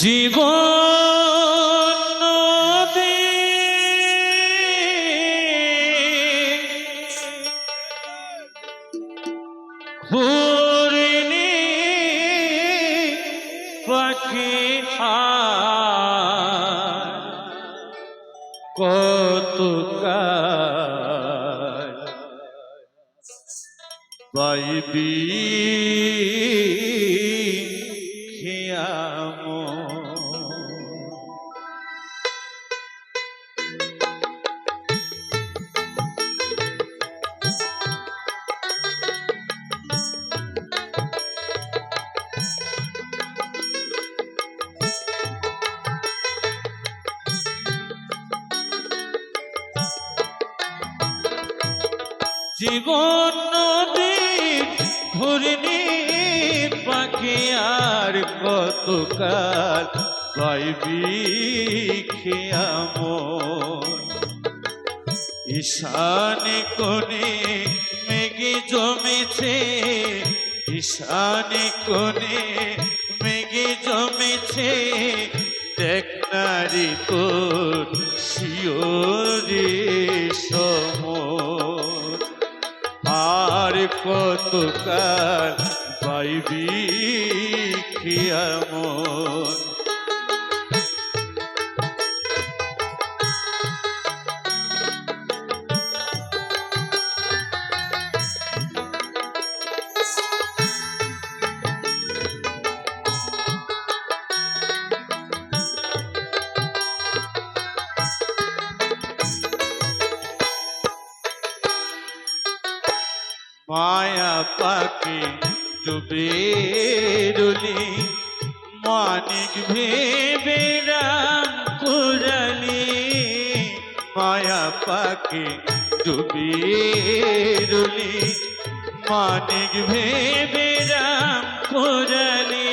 জীবন নদী পাখি কত পাইবি খেয়ামো। জীবন নদী ঘুরনি পাখি আর কতকাল পাইবি খেয়াম ঈশানে কোণে মেঘে জমেছে, ঈশানে কোণে মেঘে জমেছে, দেখ নারী তোর শিওরে কতকাল পাইবি খিয়ামন মায়া পাখি ডুবে রুলি। মানিক ভেবে রাম কুরালি মায়া পাখি ডুবে রুলি। মানিক ভেবে রাম কুরালি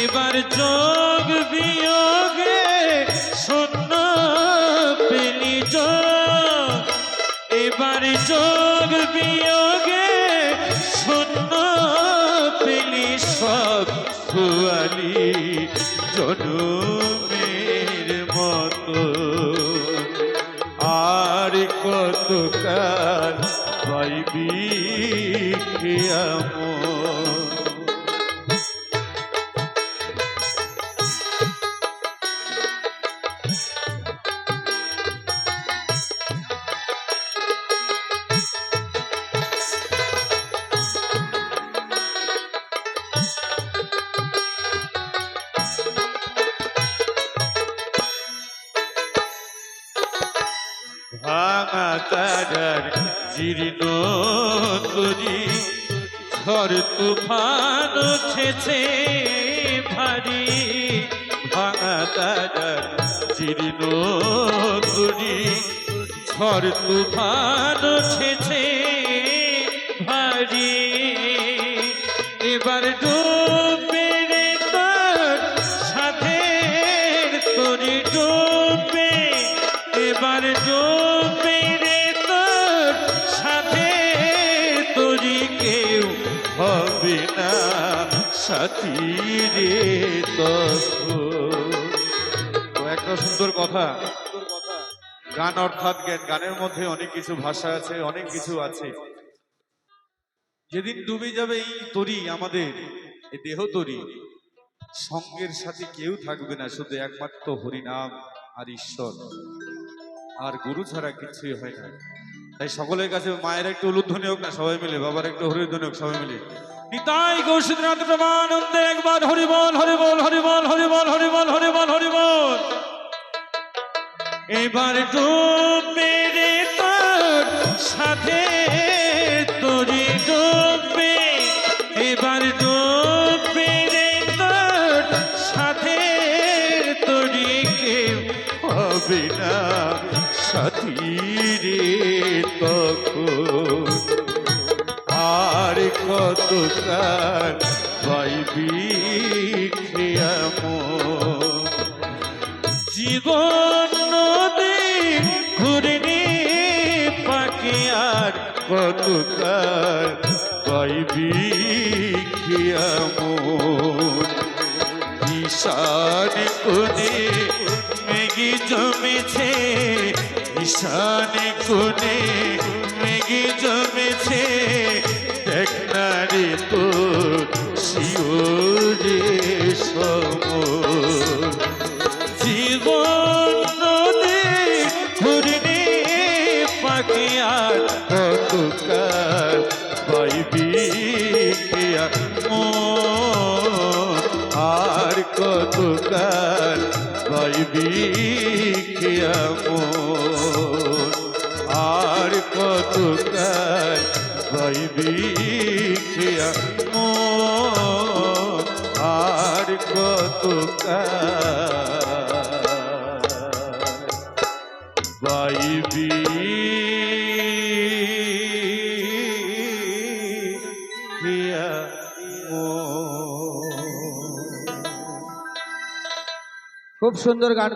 এবার যোগ বিয়োগে শূন্য পেলি যোগ। এবার যোগ বিয়োগে শূন্য পেলি সব খুয়ালি জনমের মতো। আর কত কাল পাইবি খেয়ামত তারার জীর্ণ তরি ঝড় তুফান ছেছে ভারী। ভাঙা তারার জীর্ণ তরি ঝড় তুফান ছেছে ভারী। এবার ডুবে রে তোর ডুবে। এবার সাথী একটা সুন্দর কথা। গান অর্থাৎ জ্ঞান। গানের মধ্যে অনেক কিছু ভাষা আছে, অনেক কিছু আছে। যেদিন ডুবে যাবে এই তরি আমাদের এই দেহ তরি। সঙ্গের সাথে কেউ থাকবে না, শুধু একমাত্র হরিনাম আর ঈশ্বর। আর গুরু ছাড়া কিছুই হয় না। তাই সকলের কাছে মায়ের একটু উলুধ্বনি হোক না, সবাই মিলে, বাবার একটু হরিধ্বনি হোক, সবাই মিলে। নিতাই গৌসীনাথ প্রমানন্দে একবার হরিবল হরিবল হরিবল হরিবল হরিবল হরিবল হরিবল এবার ডুবে রে তোর সাথে তোরি ডুবে এবার ডুবে রে তোর সাথে তোরি কেউ হবে না সাথী। কত কাল পাইবি জীবন নদী ঘুরনি পাখি আর কতকাল পাইবি খিয়ামত ঈশান কোণে মেঘি জমেছে, ঈশান কোণে মেঘি জমেছে। তো শিওরে সমর জীবন নদী ঘুরনে পাখি আর পাইবি আর কতকাল পাইবি কেয়া পাইবি কেয়া মন আর কতকাল বাইবি খুব সুন্দর গান